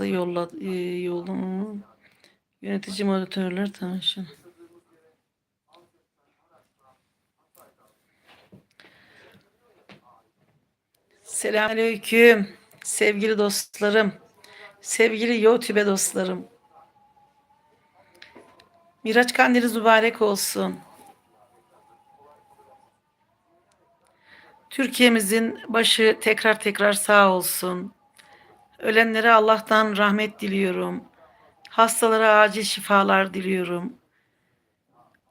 fazla yolla, e, yollum. Yönetici moderatörler tanışın. Selamünaleyküm sevgili dostlarım. Sevgili YouTube dostlarım. Miraç kandiliniz mübarek olsun. Türkiye'mizin başı tekrar tekrar sağ olsun. Ölenlere Allah'tan rahmet diliyorum. Hastalara acil şifalar diliyorum.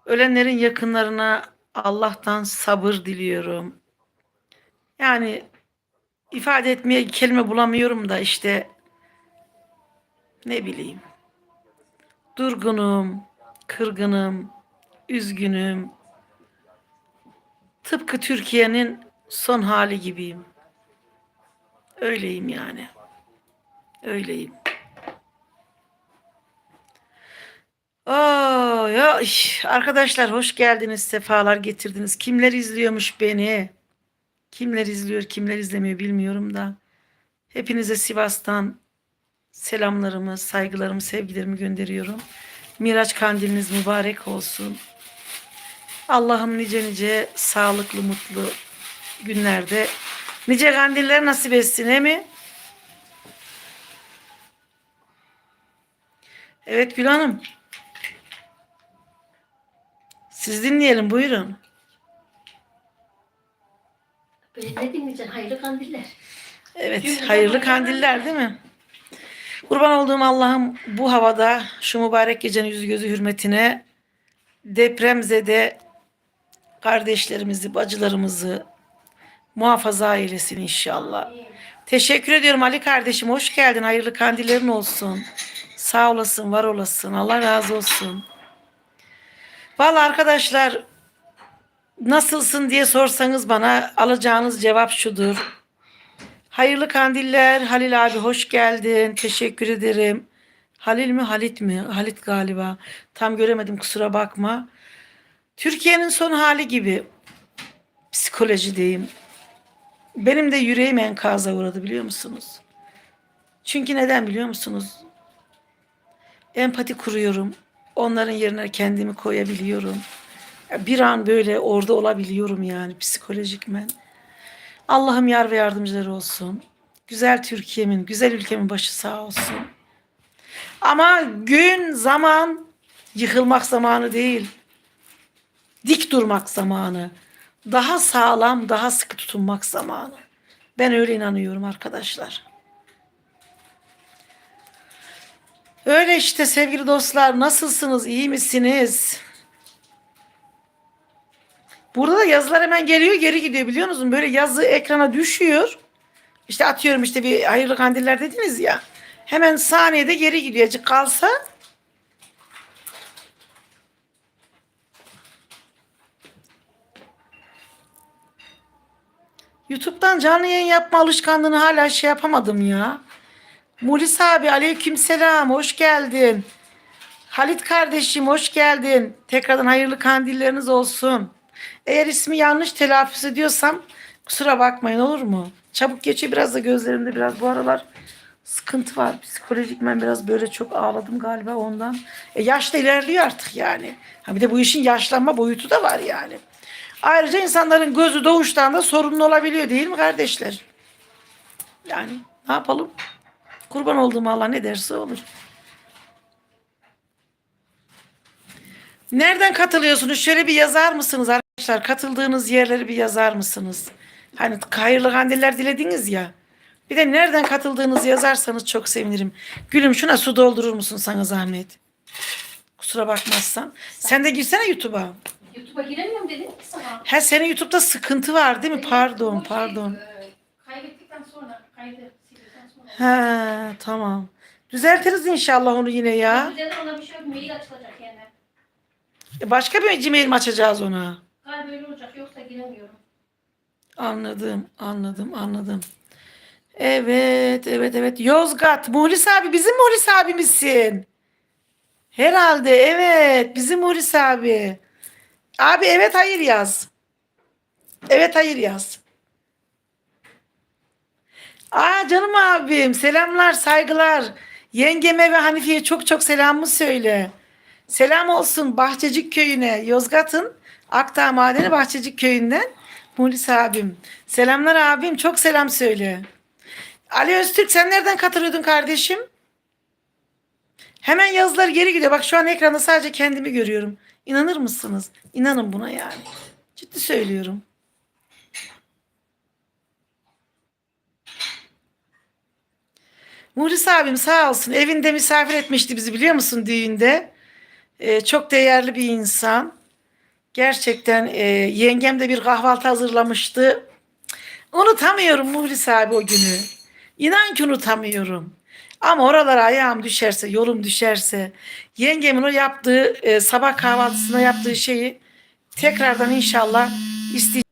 Ölenlerin yakınlarına Allah'tan sabır diliyorum. Yani ifade etmeye kelime bulamıyorum da işte ne bileyim. Durgunum, kırgınım, üzgünüm. Tıpkı Türkiye'nin son hali gibiyim. Öyleyim yani. Öyleyim. Aa, ya arkadaşlar hoş geldiniz, sefalar getirdiniz. Kimler izliyormuş beni? Kimler izliyor, kimler izlemiyor bilmiyorum da. Hepinize Sivas'tan selamlarımı, saygılarımı, sevgilerimi gönderiyorum. Miraç kandiliniz mübarek olsun. Allah'ım nice nice sağlıklı, mutlu günlerde nice kandiller nasip etsin he mi? Evet Gül Hanım. Siz dinleyelim buyurun. Böyle ne dinleyeceksin? Hayırlı kandiller. Evet, hayırlı kandiller değil mi? Kurban olduğum Allah'ım bu havada şu mübarek gecenin yüzü gözü hürmetine depremzede kardeşlerimizi, bacılarımızı muhafaza eylesin inşallah. Teşekkür ediyorum Ali kardeşim. Hoş geldin. Hayırlı kandillerin olsun. Sağ olasın, var olasın. Allah razı olsun. Vallahi arkadaşlar nasılsın diye sorsanız bana alacağınız cevap şudur. Hayırlı kandiller. Halil abi hoş geldin. Teşekkür ederim. Halil mi Halit mi? Halit galiba. Tam göremedim kusura bakma. Türkiye'nin son hali gibi psikolojideyim. Benim de yüreğim enkaza uğradı biliyor musunuz? Çünkü neden biliyor musunuz? Empati kuruyorum. Onların yerine kendimi koyabiliyorum. Bir an böyle orada olabiliyorum yani psikolojikmen. Allah'ım yar ve yardımcıları olsun. Güzel Türkiye'min, güzel ülkemin başı sağ olsun. Ama gün, zaman yıkılmak zamanı değil. Dik durmak zamanı. Daha sağlam, daha sıkı tutunmak zamanı. Ben öyle inanıyorum arkadaşlar. Öyle işte sevgili dostlar. Nasılsınız? İyi misiniz? Burada da yazılar hemen geliyor geri gidiyor biliyor musun? Böyle yazı ekrana düşüyor. İşte atıyorum işte bir hayırlı kandiller dediniz ya. Hemen saniyede geri gidiyor. Azıcık kalsa YouTube'dan canlı yayın yapma alışkanlığını hala şey yapamadım ya. Mulis abi aleykümselam hoş geldin. Halit kardeşim hoş geldin. Tekrardan hayırlı kandilleriniz olsun. Eğer ismi yanlış telaffuz ediyorsam kusura bakmayın olur mu? Çabuk geçiyor biraz da gözlerimde biraz bu aralar sıkıntı var. Psikolojik ben biraz böyle çok ağladım galiba ondan. E yaş da ilerliyor artık yani. Ha bir de bu işin yaşlanma boyutu da var yani. Ayrıca insanların gözü doğuştan da sorunlu olabiliyor değil mi kardeşler? Yani ne yapalım? Kurban olduğum Allah ne derse olur. Nereden katılıyorsunuz? Şöyle bir yazar mısınız arkadaşlar? Katıldığınız yerleri bir yazar mısınız? Hani hayırlı kandiller dilediniz ya. Bir de nereden katıldığınızı yazarsanız çok sevinirim. Gülüm şuna su doldurur musun sana zahmet? Kusura bakmazsan. Sen de girsene YouTube'a. YouTube'a giremiyorum dedim ki sana. Ha senin YouTube'da sıkıntı var değil mi? Pardon, pardon. Kaydettikten sonra, kaydı sildikten sonra. Ha tamam. Düzeltiriz inşallah onu yine ya. Üzerine ona bir şey yok, mail açılacak yani. E, Başka bir Gmail mi açacağız ona? Galiba öyle olacak, yoksa giremiyorum. Anladım, anladım, anladım. Evet, evet, evet. Yozgat. Muhlis abi, bizim Muhlis abimizsin. Herhalde, evet. Bizim Muhlis abi. Abi evet hayır yaz. Evet hayır yaz. Aa canım abim, selamlar, saygılar. Yengeme ve Hanifi'ye çok çok selamımı söyle. Selam olsun Bahçecik köyüne. Yozgat'ın Akdağ Madeni Bahçecik köyünden Mulis abim. Selamlar abim. Çok selam söyle. Ali Öztürk sen nereden katılıyordun kardeşim? Hemen yazılar geri gidiyor. Bak şu an ekranda sadece kendimi görüyorum. İnanır mısınız? İnanın buna yani. Ciddi söylüyorum. Muhlis abim sağ olsun evinde misafir etmişti bizi biliyor musun düğünde. Ee, çok değerli bir insan. Gerçekten e, yengem de bir kahvaltı hazırlamıştı. Unutamıyorum Muhlis abi o günü. İnan ki unutamıyorum. Ama oralara ayağım düşerse, yolum düşerse, yengemin o yaptığı e, sabah kahvaltısında yaptığı şeyi tekrardan inşallah isteyeceğim.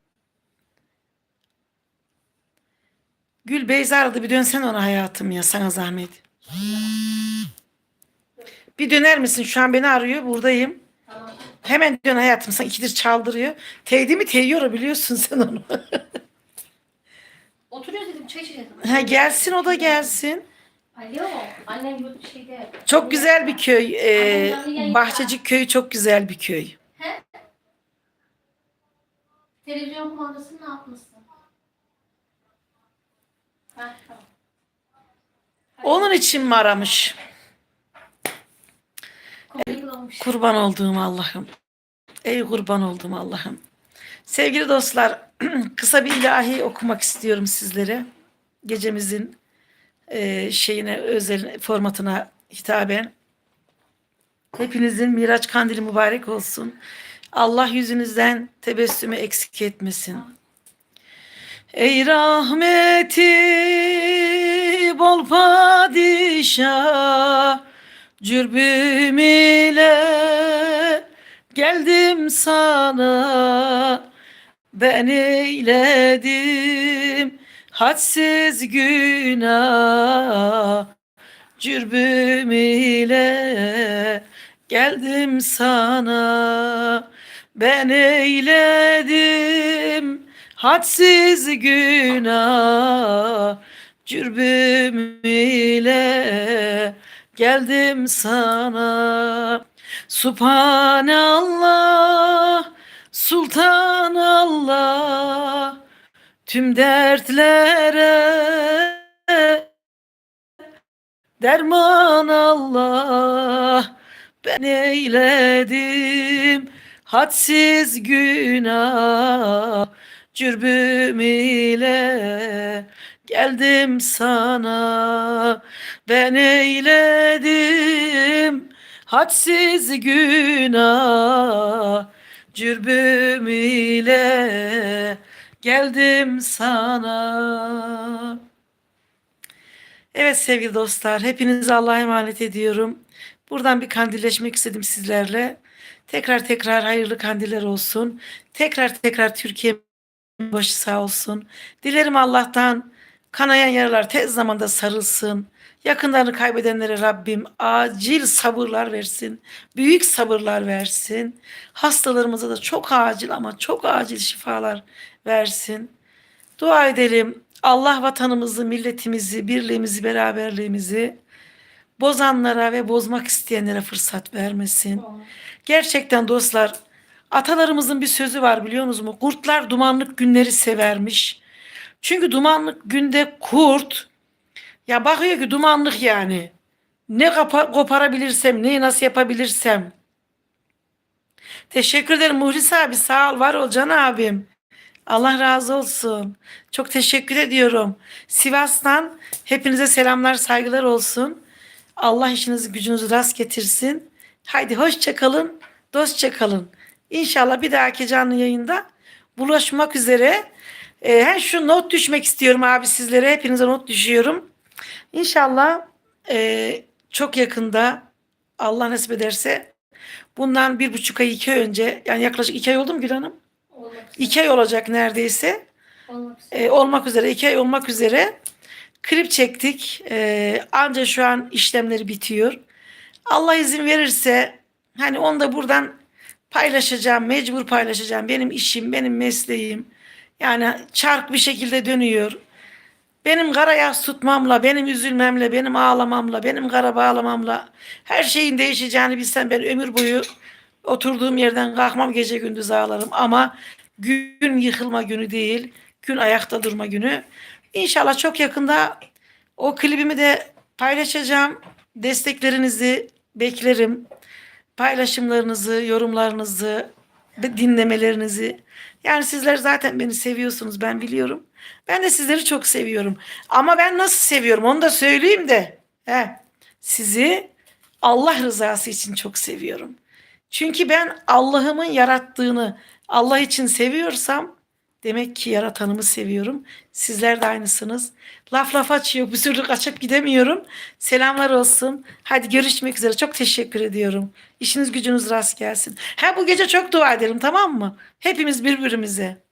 Gül Beyza aradı bir dönsen ona hayatım ya sana zahmet. Bir döner misin? Şu an beni arıyor. Buradayım. Tamam. Hemen dön hayatım. Sen ikidir çaldırıyor. Teydi mi teyiyor biliyorsun sen onu. Oturuyoruz dedim çay içeceğiz. ha, gelsin o da gelsin. Alo. Annem yurt şeyde. Çok güzel bir köy. Ee, Bahçecik köyü çok güzel bir köy. He? Televizyon kumandasını ne yapmışsın? Onun için mi aramış? Olmuş. Kurban olduğum Allah'ım. Ey kurban olduğum Allah'ım. Sevgili dostlar, kısa bir ilahi okumak istiyorum sizlere. Gecemizin e, şeyine, özel formatına hitaben. Hepinizin Miraç kandili mübarek olsun. Allah yüzünüzden tebessümü eksik etmesin. Ey rahmeti bol padişah Cürbüm ile geldim sana. Ben eyledim hadsiz günah Cürbüm ile geldim sana. Ben eyledim hadsiz günah Cürbüm ile geldim sana. Subhanallah Sultanallah Tüm dertlere Derman Allah. Ben eyledim Hadsiz günah Cürbüm ile geldim sana Ben eyledim hadsiz günah Cürbüm ile geldim sana Evet sevgili dostlar, hepinizi Allah'a emanet ediyorum. Buradan bir kandilleşmek istedim sizlerle. Tekrar tekrar hayırlı kandiller olsun. Tekrar tekrar Türkiye başı sağ olsun. Dilerim Allah'tan kanayan yaralar tez zamanda sarılsın. Yakınlarını kaybedenlere Rabbim acil sabırlar versin. Büyük sabırlar versin. Hastalarımıza da çok acil ama çok acil şifalar versin. Dua edelim. Allah vatanımızı, milletimizi, birliğimizi, beraberliğimizi bozanlara ve bozmak isteyenlere fırsat vermesin. Gerçekten dostlar atalarımızın bir sözü var biliyor musunuz? Kurtlar dumanlık günleri severmiş. Çünkü dumanlık günde kurt ya bakıyor ki dumanlık yani. Ne koparabilirsem, neyi nasıl yapabilirsem. Teşekkür ederim Muhlis abi sağ ol var ol can abim. Allah razı olsun. Çok teşekkür ediyorum. Sivas'tan hepinize selamlar saygılar olsun. Allah işinizi gücünüzü rast getirsin. Haydi hoşça kalın, dostça kalın. İnşallah bir dahaki canlı yayında bulaşmak üzere. Ee, hem şu not düşmek istiyorum abi sizlere. Hepinize not düşüyorum. İnşallah e, çok yakında Allah nasip ederse bundan bir buçuk ay iki ay önce yani yaklaşık iki ay oldu mu Gül Hanım? Olmak. İki ay olacak neredeyse. Olmak üzere. E, olmak üzere iki ay olmak üzere klip çektik. E, anca şu an işlemleri bitiyor. Allah izin verirse hani onu da buradan paylaşacağım, mecbur paylaşacağım. Benim işim, benim mesleğim. Yani çark bir şekilde dönüyor. benim kara yas tutmamla, benim üzülmemle, benim ağlamamla, benim kara bağlamamla her şeyin değişeceğini bilsem ben ömür boyu oturduğum yerden kalkmam gece gündüz ağlarım ama gün yıkılma günü değil, gün ayakta durma günü. İnşallah çok yakında o klibimi de paylaşacağım. Desteklerinizi beklerim. Paylaşımlarınızı, yorumlarınızı, dinlemelerinizi. Yani sizler zaten beni seviyorsunuz ben biliyorum. Ben de sizleri çok seviyorum. Ama ben nasıl seviyorum onu da söyleyeyim de. He, sizi Allah rızası için çok seviyorum. Çünkü ben Allah'ımın yarattığını Allah için seviyorsam demek ki yaratanımı seviyorum. Sizler de aynısınız. Laf laf açıyor. Bir sürü kaçıp gidemiyorum. Selamlar olsun. Hadi görüşmek üzere. Çok teşekkür ediyorum. İşiniz gücünüz rast gelsin. Ha bu gece çok dua edelim tamam mı? Hepimiz birbirimize.